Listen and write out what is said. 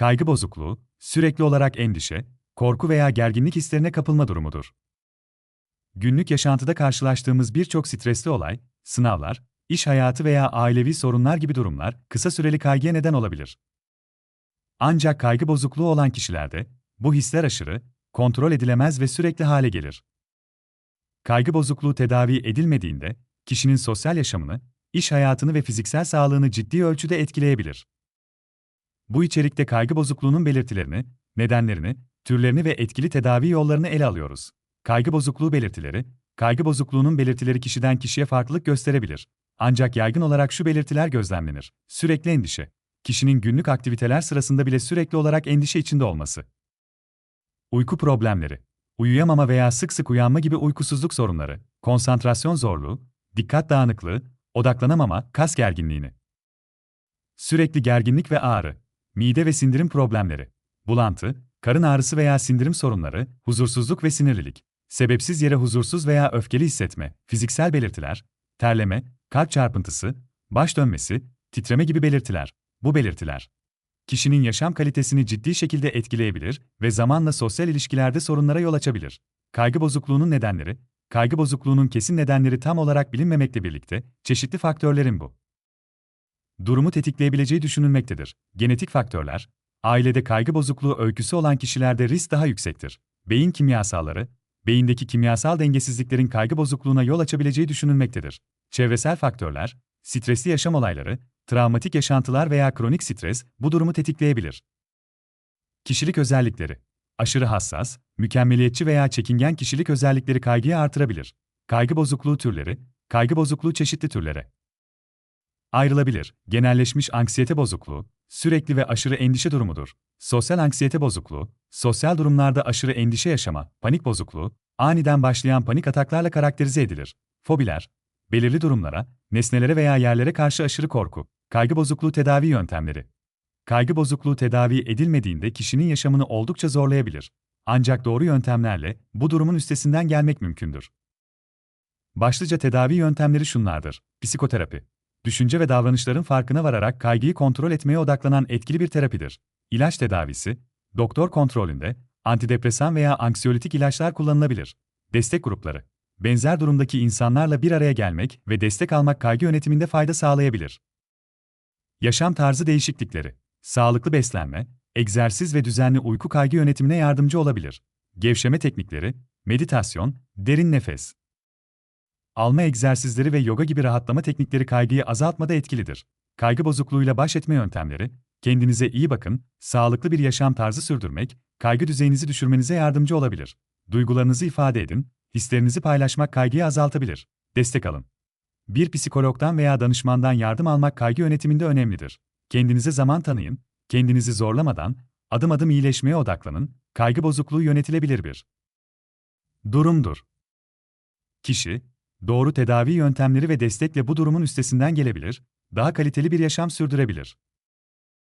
kaygı bozukluğu, sürekli olarak endişe, korku veya gerginlik hislerine kapılma durumudur. Günlük yaşantıda karşılaştığımız birçok stresli olay, sınavlar, iş hayatı veya ailevi sorunlar gibi durumlar kısa süreli kaygıya neden olabilir. Ancak kaygı bozukluğu olan kişilerde bu hisler aşırı, kontrol edilemez ve sürekli hale gelir. Kaygı bozukluğu tedavi edilmediğinde kişinin sosyal yaşamını, iş hayatını ve fiziksel sağlığını ciddi ölçüde etkileyebilir. Bu içerikte kaygı bozukluğunun belirtilerini, nedenlerini, türlerini ve etkili tedavi yollarını ele alıyoruz. Kaygı bozukluğu belirtileri, kaygı bozukluğunun belirtileri kişiden kişiye farklılık gösterebilir. Ancak yaygın olarak şu belirtiler gözlemlenir. Sürekli endişe. Kişinin günlük aktiviteler sırasında bile sürekli olarak endişe içinde olması. Uyku problemleri. Uyuyamama veya sık sık uyanma gibi uykusuzluk sorunları, konsantrasyon zorluğu, dikkat dağınıklığı, odaklanamama, kas gerginliğini. Sürekli gerginlik ve ağrı, mide ve sindirim problemleri, bulantı, karın ağrısı veya sindirim sorunları, huzursuzluk ve sinirlilik, sebepsiz yere huzursuz veya öfkeli hissetme, fiziksel belirtiler, terleme, kalp çarpıntısı, baş dönmesi, titreme gibi belirtiler. Bu belirtiler kişinin yaşam kalitesini ciddi şekilde etkileyebilir ve zamanla sosyal ilişkilerde sorunlara yol açabilir. Kaygı bozukluğunun nedenleri, kaygı bozukluğunun kesin nedenleri tam olarak bilinmemekle birlikte çeşitli faktörlerin bu durumu tetikleyebileceği düşünülmektedir. Genetik faktörler, ailede kaygı bozukluğu öyküsü olan kişilerde risk daha yüksektir. Beyin kimyasalları, beyindeki kimyasal dengesizliklerin kaygı bozukluğuna yol açabileceği düşünülmektedir. Çevresel faktörler, stresli yaşam olayları, travmatik yaşantılar veya kronik stres bu durumu tetikleyebilir. Kişilik özellikleri Aşırı hassas, mükemmeliyetçi veya çekingen kişilik özellikleri kaygıyı artırabilir. Kaygı bozukluğu türleri, kaygı bozukluğu çeşitli türlere ayrılabilir. Genelleşmiş anksiyete bozukluğu, sürekli ve aşırı endişe durumudur. Sosyal anksiyete bozukluğu, sosyal durumlarda aşırı endişe yaşama, panik bozukluğu, aniden başlayan panik ataklarla karakterize edilir. Fobiler, belirli durumlara, nesnelere veya yerlere karşı aşırı korku, kaygı bozukluğu tedavi yöntemleri. Kaygı bozukluğu tedavi edilmediğinde kişinin yaşamını oldukça zorlayabilir. Ancak doğru yöntemlerle bu durumun üstesinden gelmek mümkündür. Başlıca tedavi yöntemleri şunlardır. Psikoterapi. Düşünce ve davranışların farkına vararak kaygıyı kontrol etmeye odaklanan etkili bir terapidir. İlaç tedavisi, doktor kontrolünde, antidepresan veya anksiyolitik ilaçlar kullanılabilir. Destek grupları. Benzer durumdaki insanlarla bir araya gelmek ve destek almak kaygı yönetiminde fayda sağlayabilir. Yaşam tarzı değişiklikleri. Sağlıklı beslenme, egzersiz ve düzenli uyku kaygı yönetimine yardımcı olabilir. Gevşeme teknikleri, meditasyon, derin nefes. Alma egzersizleri ve yoga gibi rahatlama teknikleri kaygıyı azaltmada etkilidir. Kaygı bozukluğuyla baş etme yöntemleri, kendinize iyi bakın, sağlıklı bir yaşam tarzı sürdürmek, kaygı düzeyinizi düşürmenize yardımcı olabilir. Duygularınızı ifade edin, hislerinizi paylaşmak kaygıyı azaltabilir. Destek alın. Bir psikologdan veya danışmandan yardım almak kaygı yönetiminde önemlidir. Kendinize zaman tanıyın, kendinizi zorlamadan, adım adım iyileşmeye odaklanın, kaygı bozukluğu yönetilebilir bir durumdur. Kişi, doğru tedavi yöntemleri ve destekle bu durumun üstesinden gelebilir, daha kaliteli bir yaşam sürdürebilir.